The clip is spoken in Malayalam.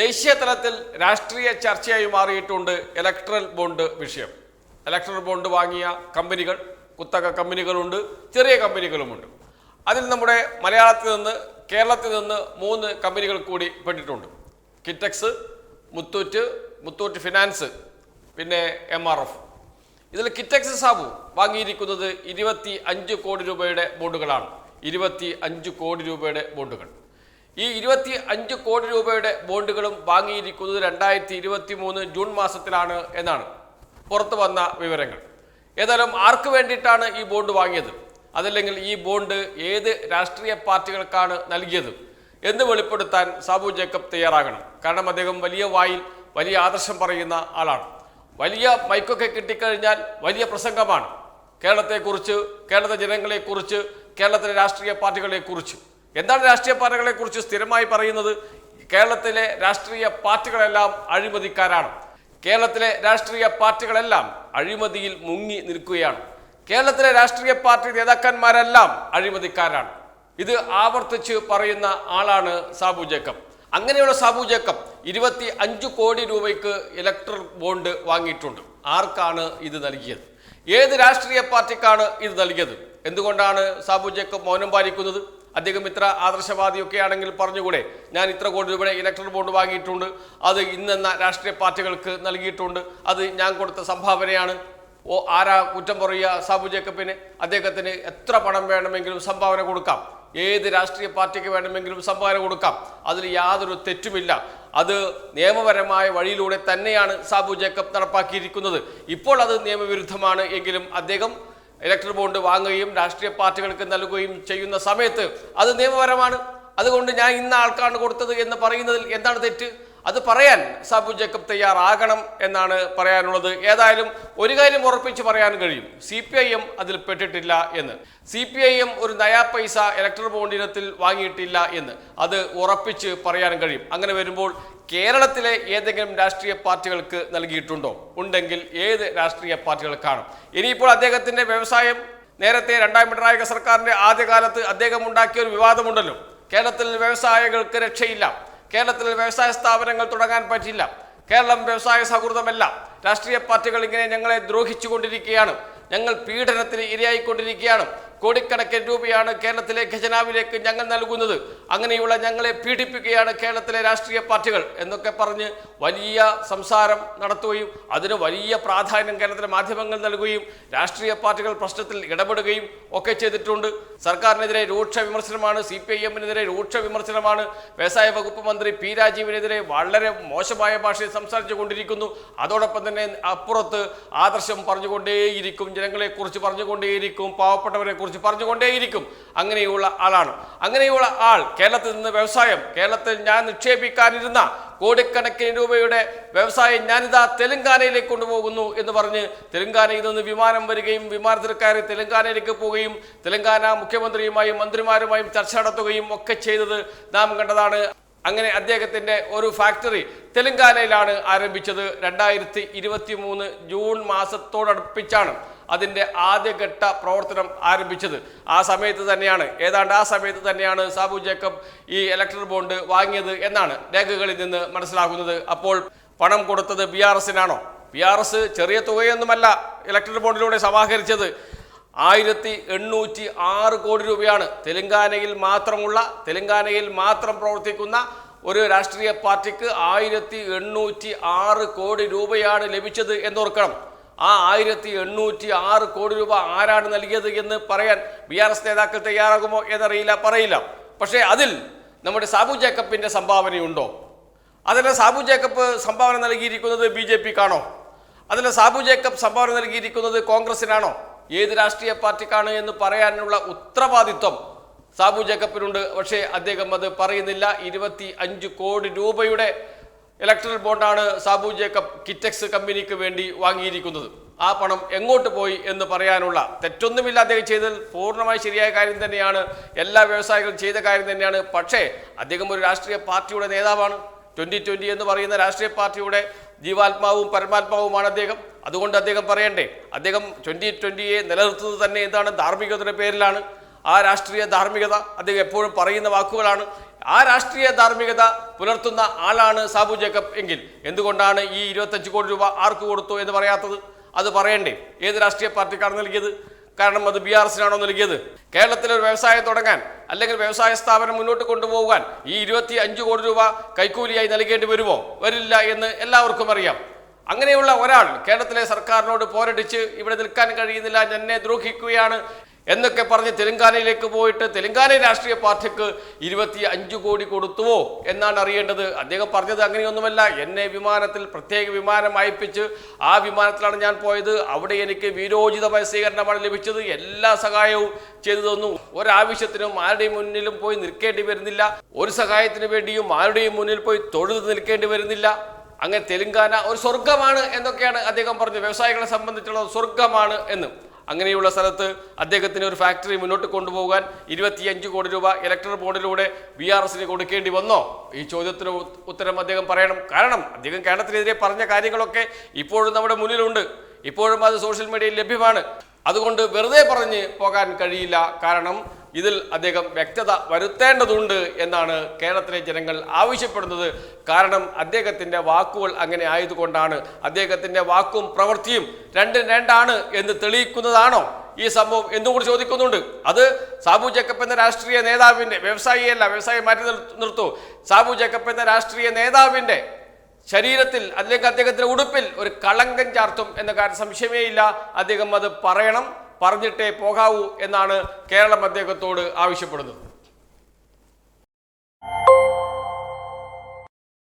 ദേശീയ തലത്തിൽ രാഷ്ട്രീയ ചർച്ചയായി മാറിയിട്ടുണ്ട് ഇലക്ട്രൽ ബോണ്ട് വിഷയം. ഇലക്ട്രൽ ബോണ്ട് വാങ്ങിയ കമ്പനികൾ കുത്തക കമ്പനികളുണ്ട് ചെറിയ കമ്പനികളുമുണ്ട്. അതിൽ നമ്മുടെ മലയാളത്തിൽ നിന്ന് കേരളത്തിൽ നിന്ന് മൂന്ന് കമ്പനികൾ കൂടി പെട്ടിട്ടുണ്ട്. കിറ്റക്സ് മുത്തൂറ്റ് മുത്തൂറ്റ് ഫിനാൻസ് പിന്നെ എം ആർ എഫ് ഇതിൽ കിറ്റക്സ് സാബു വാങ്ങിയിരിക്കുന്നത് ഇരുപത്തി അഞ്ച് കോടി രൂപയുടെ ബോണ്ടുകളാണ്. ഇരുപത്തി അഞ്ച് കോടി രൂപയുടെ ബോണ്ടുകൾ. ഈ ഇരുപത്തി അഞ്ച് കോടി രൂപയുടെ ബോണ്ടുകളും വാങ്ങിയിരിക്കുന്നത് രണ്ടായിരത്തി ഇരുപത്തി മൂന്ന് ജൂൺ മാസത്തിലാണ് എന്നാണ് പുറത്തു വന്ന വിവരങ്ങൾ. ഏതായാലും ആർക്ക് വേണ്ടിയിട്ടാണ് ഈ ബോണ്ട് വാങ്ങിയത്? അതല്ലെങ്കിൽ ഈ ബോണ്ട് ഏത് രാഷ്ട്രീയ പാർട്ടികൾക്കാണ് നൽകിയത് എന്ന് വെളിപ്പെടുത്താൻ സാബു ജേക്കബ് തയ്യാറാകണം. കാരണം അദ്ദേഹം വലിയ വായിൽ വലിയ ആദർശം പറയുന്ന ആളാണ്. വലിയ മൈക്കൊക്കെ കിട്ടിക്കഴിഞ്ഞാൽ വലിയ പ്രസംഗമാണ്. കേരളത്തെക്കുറിച്ച് കേരളത്തെ ജനങ്ങളെക്കുറിച്ച് കേരളത്തിലെ രാഷ്ട്രീയ പാർട്ടികളെക്കുറിച്ച്. എന്താണ് രാഷ്ട്രീയ പാർട്ടികളെക്കുറിച്ച് സ്ഥിരമായി പറയുന്നത്? കേരളത്തിലെ രാഷ്ട്രീയ പാർട്ടികളെല്ലാം അഴിമതിക്കാരാണ്. കേരളത്തിലെ രാഷ്ട്രീയ പാർട്ടികളെല്ലാം അഴിമതിയിൽ മുങ്ങി നിൽക്കുകയാണ്. കേരളത്തിലെ രാഷ്ട്രീയ പാർട്ടി നേതാക്കന്മാരെല്ലാം അഴിമതിക്കാരാണ്. ഇത് ആവർത്തിച്ച് പറയുന്ന ആളാണ് സാബു ജേക്കബ്. അങ്ങനെയുള്ള സാബു ജേക്കബ് ഇരുപത്തി അഞ്ച് കോടി രൂപയ്ക്ക് ഇലക്ട്രൽ ബോണ്ട് വാങ്ങിയിട്ടുണ്ട്. ആർക്കാണ് ഇത് നൽകിയത്? ഏത് രാഷ്ട്രീയ പാർട്ടിക്കാണ് ഇത് നൽകിയത്? എന്തുകൊണ്ടാണ് സാബു ജേക്കബ് മൗനം പാലിക്കുന്നത്? അദ്ദേഹം ഇത്ര ആദർശവാദിയൊക്കെ ആണെങ്കിൽ പറഞ്ഞുകൂടെ? ഞാൻ ഇത്ര കോടി രൂപയുടെ ഇലക്ട്രൽ ബോണ്ട് വാങ്ങിയിട്ടുണ്ട്. അത് ഇന്നെന്ന രാഷ്ട്രീയ പാർട്ടികൾക്ക് നൽകിയിട്ടുണ്ട്. അത് ഞാൻ കൊടുത്ത സംഭാവനയാണ്. ഓ ആരാ കുറ്റം പറയുക? സാബു ജേക്കബിന് അദ്ദേഹത്തിന് എത്ര പണം വേണമെങ്കിലും സംഭാവന കൊടുക്കാം. ഏത് രാഷ്ട്രീയ പാർട്ടിക്ക് വേണമെങ്കിലും സംഭാവന കൊടുക്കാം. അതിൽ യാതൊരു തെറ്റുമില്ല. അത് നിയമപരമായ വഴിയിലൂടെ തന്നെയാണ് സാബു ജേക്കബ് നടപ്പാക്കിയിരിക്കുന്നത്. ഇപ്പോൾ അത് നിയമവിരുദ്ധമാണ് എങ്കിലും അദ്ദേഹം ഇലക്ട്രൽ ബോണ്ട് വാങ്ങുകയും രാഷ്ട്രീയ പാർട്ടികൾക്ക് നൽകുകയും ചെയ്യുന്ന സമയത്ത് അത് നിയമപരമാണ്. അതുകൊണ്ട് ഞാൻ ഇന്ന ആൾക്കാണ് കൊടുത്തത് എന്ന് പറയുന്നതിൽ എന്താണ് തെറ്റ്? അത് പറയാൻ സാബു ജേക്കബ് തയ്യാറാകണം എന്നാണ് പറയാനുള്ളത്. ഏതായാലും ഒരു കാര്യം ഉറപ്പിച്ച് പറയാൻ കഴിയും. സി പി ഐ എം അതിൽ പെട്ടിട്ടില്ല എന്ന്. സി പി ഐ എം ഒരു നയാ പൈസ ഇലക്ട്രൽ ബോണ്ട് ഇനത്തിൽ വാങ്ങിയിട്ടില്ല എന്ന്. അത് ഉറപ്പിച്ച് പറയാൻ കഴിയും. അങ്ങനെ വരുമ്പോൾ കേരളത്തിലെ ഏതെങ്കിലും രാഷ്ട്രീയ പാർട്ടികൾക്ക് നൽകിയിട്ടുണ്ടോ? ഉണ്ടെങ്കിൽ ഏത് രാഷ്ട്രീയ പാർട്ടികൾക്കാണ് ഇനിയിപ്പോൾ അദ്ദേഹത്തിന്റെ വ്യവസായം നേരത്തെ രണ്ടാം പിണറായി സർക്കാരിന്റെ ആദ്യകാലത്ത് അദ്ദേഹം ഉണ്ടാക്കിയ ഒരു വിവാദമുണ്ടല്ലോ. കേരളത്തിൽ വ്യവസായികൾക്ക് രക്ഷയില്ല. കേരളത്തിൽ വ്യവസായ സ്ഥാപനങ്ങൾ തുടങ്ങാൻ പറ്റില്ല. കേരളം വ്യവസായ സൗഹൃദമല്ല. രാഷ്ട്രീയ പാർട്ടികൾ ഇങ്ങനെ ഞങ്ങളെ ദ്രോഹിച്ചുകൊണ്ടിരിക്കുകയാണ്. ഞങ്ങൾ പീഡനത്തിന് ഇരയായിക്കൊണ്ടിരിക്കുകയാണ്. കോടിക്കണക്കിന് രൂപയാണ് കേരളത്തിലെ ഖജനാവിലേക്ക് ഞങ്ങൾ നൽകുന്നത്. അങ്ങനെയുള്ള ഞങ്ങളെ പീഡിപ്പിക്കുകയാണ് കേരളത്തിലെ രാഷ്ട്രീയ പാർട്ടികൾ എന്നൊക്കെ പറഞ്ഞ് വലിയ സംസാരം നടത്തുകയും അതിന് വലിയ പ്രാധാന്യം കേരളത്തിലെ മാധ്യമങ്ങൾ നൽകുകയും രാഷ്ട്രീയ പാർട്ടികൾ പ്രശ്നത്തിൽ ഇടപെടുകയും ഒക്കെ ചെയ്തിട്ടുണ്ട്. സർക്കാരിനെതിരെ രൂക്ഷ വിമർശനമാണ് സി പി ഐ എമ്മിനെതിരെ രൂക്ഷ വിമർശനമാണ്. വ്യവസായ വകുപ്പ് മന്ത്രി പി രാജീവിനെതിരെ വളരെ മോശമായ ഭാഷയിൽ സംസാരിച്ചു കൊണ്ടിരിക്കുന്നു. അതോടൊപ്പം തന്നെ അപ്പുറത്ത് ആദർശം പറഞ്ഞുകൊണ്ടേയിരിക്കും ജനങ്ങളെക്കുറിച്ച് പറഞ്ഞുകൊണ്ടേയിരിക്കും പാവപ്പെട്ടവരെ കുറിച്ച് പറഞ്ഞുകൊണ്ടേയിരിക്കും. അങ്ങനെയുള്ള ആളാണ്. അങ്ങനെയുള്ള ആൾ കേരളത്തിൽ നിന്ന് വ്യവസായം കേരളത്തിൽ ഞാൻ നിക്ഷേപിക്കാനിരുന്ന കോടിക്കണക്കിന് രൂപയുടെ വ്യവസായം ഞാനിതാ തെലങ്കാനയിലേക്ക് കൊണ്ടുപോകുന്നു എന്ന് പറഞ്ഞ് തെലങ്കാനയിൽ നിന്ന് വിമാനം വരികയും വിമാനത്തിൽ കയറി തെലങ്കാനയിലേക്ക് പോവുകയും തെലങ്കാന മുഖ്യമന്ത്രിയുമായും മന്ത്രിമാരുമായും ചർച്ച നടത്തുകയും ഒക്കെ ചെയ്തത് നാം കണ്ടതാണ്. അങ്ങനെ അദ്ദേഹത്തിന്റെ ഒരു ഫാക്ടറി തെലങ്കാനയിലാണ് ആരംഭിച്ചത്. രണ്ടായിരത്തി ഇരുപത്തി മൂന്ന് ജൂൺ മാസത്തോടടുപ്പിച്ചാണ് അതിന്റെ ആദ്യഘട്ട പ്രവർത്തനം ആരംഭിച്ചത്. ആ സമയത്ത് തന്നെയാണ് ഏതാണ്ട് ആ സമയത്ത് തന്നെയാണ് സാബു ജേക്കബ് ഈ ഇലക്ട്രൽ ബോണ്ട് വാങ്ങിയത് എന്നാണ് രേഖകളിൽ നിന്ന് മനസ്സിലാകുന്നത്. അപ്പോൾ പണം കൊടുത്തത് ബി ആർ എസിനാണോ ബി ആർ എസ് ചെറിയ തുകയൊന്നുമല്ല ഇലക്ട്രൽ ബോണ്ടിലൂടെ സമാഹരിച്ചത്. ആയിരത്തി എണ്ണൂറ്റി ആറ് കോടി രൂപയാണ് തെലങ്കാനയിൽ മാത്രമുള്ള തെലങ്കാനയിൽ മാത്രം പ്രവർത്തിക്കുന്ന ഒരു രാഷ്ട്രീയ പാർട്ടിക്ക് ആയിരത്തി എണ്ണൂറ്റി ആറ് കോടി രൂപയാണ് ലഭിച്ചത് എന്നോർക്കണം. ആ ആയിരത്തി എണ്ണൂറ്റി ആറ് കോടി രൂപ ആരാണ് നൽകിയത് എന്ന് പറയാൻ ബി ആർ എസ് നേതാക്കൾ തയ്യാറാകുമോ എന്നറിയില്ല പറയില്ല. പക്ഷേ അതിൽ നമ്മുടെ സാബു ജേക്കബിന്റെ സംഭാവനയുണ്ടോ? അതിൽ സാബു ജേക്കബ് സംഭാവന നൽകിയിരിക്കുന്നത് ബി ജെ പിക്കാണോ? അതിൽ സാബു ജേക്കബ് സംഭാവന നൽകിയിരിക്കുന്നത് കോൺഗ്രസിനാണോ? ഏത് രാഷ്ട്രീയ പാർട്ടിക്കാണ് എന്ന് പറയാനുള്ള ഉത്തരവാദിത്വം സാബു ജേക്കബിനുണ്ട്. പക്ഷേ അദ്ദേഹം അത് പറയുന്നില്ല. ഇരുപത്തി അഞ്ച് കോടി രൂപയുടെ ഇലക്ട്രൽ ബോണ്ടാണ് സാബു ജേക്കബ് കിറ്റക്സ് കമ്പനിക്ക് വേണ്ടി വാങ്ങിയിരിക്കുന്നത്. ആ പണം എങ്ങോട്ട് പോയി എന്ന് പറയാനുള്ള തെറ്റൊന്നുമില്ല അദ്ദേഹം ചെയ്തത്. പൂർണമായി ശരിയായ കാര്യം തന്നെയാണ്. എല്ലാ വ്യവസായികളും ചെയ്ത കാര്യം തന്നെയാണ്. പക്ഷേ അദ്ദേഹം ഒരു രാഷ്ട്രീയ പാർട്ടിയുടെ നേതാവാണ്. ട്വന്റി ട്വന്റി എന്ന് പറയുന്ന രാഷ്ട്രീയ പാർട്ടിയുടെ ജീവാത്മാവും പരമാത്മാവുമാണ് അദ്ദേഹം. അതുകൊണ്ട് അദ്ദേഹം പറയണ്ടേ അദ്ദേഹം ട്വന്റി ട്വന്റിയെ നിലനിർത്തുന്നത് തന്നെ എന്താണ്? ധാർമ്മികതയുടെ പേരിലാണ്. ആ രാഷ്ട്രീയ ധാർമ്മികത അദ്ദേഹം എപ്പോഴും പറയുന്ന വാക്കുകളാണ്. ആ രാഷ്ട്രീയ ധാർമ്മികത പുലർത്തുന്ന ആളാണ് സാബു ജേക്കബ് എങ്കിൽ എന്തുകൊണ്ടാണ് ഈ ഇരുപത്തഞ്ച് കോടി രൂപ ആർക്ക് കൊടുത്തു എന്ന് പറയാത്തത്? അത് പറയണ്ടേ ഏത് രാഷ്ട്രീയ പാർട്ടിക്കാണ് നൽകിയത്? കാരണം അത് ബി ആർ എസിനാണോ നൽകിയത്? കേരളത്തിൽ ഒരു വ്യവസായം തുടങ്ങാൻ അല്ലെങ്കിൽ വ്യവസായ സ്ഥാപനം മുന്നോട്ട് കൊണ്ടുപോകാൻ ഈ ഇരുപത്തി അഞ്ച് കോടി രൂപ കൈക്കൂലിയായി നൽകേണ്ടി വരുമോ? വരില്ല എന്ന് എല്ലാവർക്കും അറിയാം. അങ്ങനെയുള്ള ഒരാൾ കേരളത്തിലെ സർക്കാരിനോട് പോരടിച്ച് ഇവിടെ നിൽക്കാൻ കഴിയുന്നില്ല എന്നെ ദ്രോഹിക്കുകയാണ്. എന്നൊക്കെ പറഞ്ഞ് തെലങ്കാനയിലേക്ക് പോയിട്ട് തെലങ്കാന രാഷ്ട്രീയ പാർട്ടിക്ക് ഇരുപത്തി അഞ്ച് കോടി കൊടുത്തുവോ എന്നാണ് അറിയേണ്ടത്. അദ്ദേഹം പറഞ്ഞത് അങ്ങനെയൊന്നുമല്ല. എന്നെ വിമാനത്തിൽ പ്രത്യേക വിമാനം അയപ്പിച്ച് ആ വിമാനത്തിലാണ് ഞാൻ പോയത്. അവിടെ എനിക്ക് വീരോചിതമായ സ്വീകരണമാണ് ലഭിച്ചത്. എല്ലാ സഹായവും ചെയ്തു തന്നു. ഒരാവശ്യത്തിനും ആരുടെയും മുന്നിലും പോയി നിൽക്കേണ്ടി വരുന്നില്ല. ഒരു സഹായത്തിന് വേണ്ടിയും ആരുടെയും മുന്നിൽ പോയി തൊഴുത് നിൽക്കേണ്ടി വരുന്നില്ല. അങ്ങനെ തെലുങ്കാന ഒരു സ്വർഗമാണ് എന്നൊക്കെയാണ് അദ്ദേഹം പറഞ്ഞത്. വ്യവസായികളെ സംബന്ധിച്ചുള്ള സ്വർഗമാണ് എന്ന്. അങ്ങനെയുള്ള സ്ഥലത്ത് അദ്ദേഹത്തിന് ഒരു ഫാക്ടറി മുന്നോട്ട് കൊണ്ടുപോകാൻ ഇരുപത്തിയഞ്ച് കോടി രൂപ ഇലക്ട്രൽ ബോർഡിലൂടെ ബി ആർ എസിന് കൊടുക്കേണ്ടി വന്നോ? ഈ ചോദ്യത്തിന് ഉത്തരം അദ്ദേഹം പറയണം. കാരണം അദ്ദേഹം കേരളത്തിനെതിരെ പറഞ്ഞ കാര്യങ്ങളൊക്കെ ഇപ്പോഴും നമ്മുടെ മുന്നിലുണ്ട്. ഇപ്പോഴും അത് സോഷ്യൽ മീഡിയയിൽ ലഭ്യമാണ്. അതുകൊണ്ട് വെറുതെ പറഞ്ഞ് പോകാൻ കഴിയില്ല. കാരണം ഇതിൽ അദ്ദേഹം വ്യക്തത വരുത്തേണ്ടതുണ്ട് എന്നാണ് കേരളത്തിലെ ജനങ്ങൾ ആവശ്യപ്പെടുന്നത്. കാരണം അദ്ദേഹത്തിന്റെ വാക്കുകൾ അങ്ങനെ ആയതുകൊണ്ടാണ് അദ്ദേഹത്തിന്റെ വാക്കും പ്രവൃത്തിയും രണ്ടും രണ്ടാണ് എന്ന് തെളിയിക്കുന്നതാണോ? ഈ സംഭവം എന്നും കൂടി ചോദിക്കുന്നുണ്ട്? അത് സാബു ജേക്കബ് എന്ന രാഷ്ട്രീയ നേതാവിന്റെ വ്യവസായിയല്ല വ്യവസായി മാറ്റി നിർത്തൂ. സാബു ജേക്കബ് എന്ന രാഷ്ട്രീയ നേതാവിന്റെ ശരീരത്തിൽ അല്ലെങ്കിൽ അദ്ദേഹത്തിന്റെ ഉടുപ്പിൽ ഒരു കളങ്കം ചാർത്തും എന്ന കാര്യം സംശയമേ ഇല്ല. അദ്ദേഹം അത് പറയണം. പറഞ്ഞിട്ടേ പോകാവൂ എന്നാണ് കേരളം അദ്ദേഹത്തോട് ആവശ്യപ്പെടുന്നത്.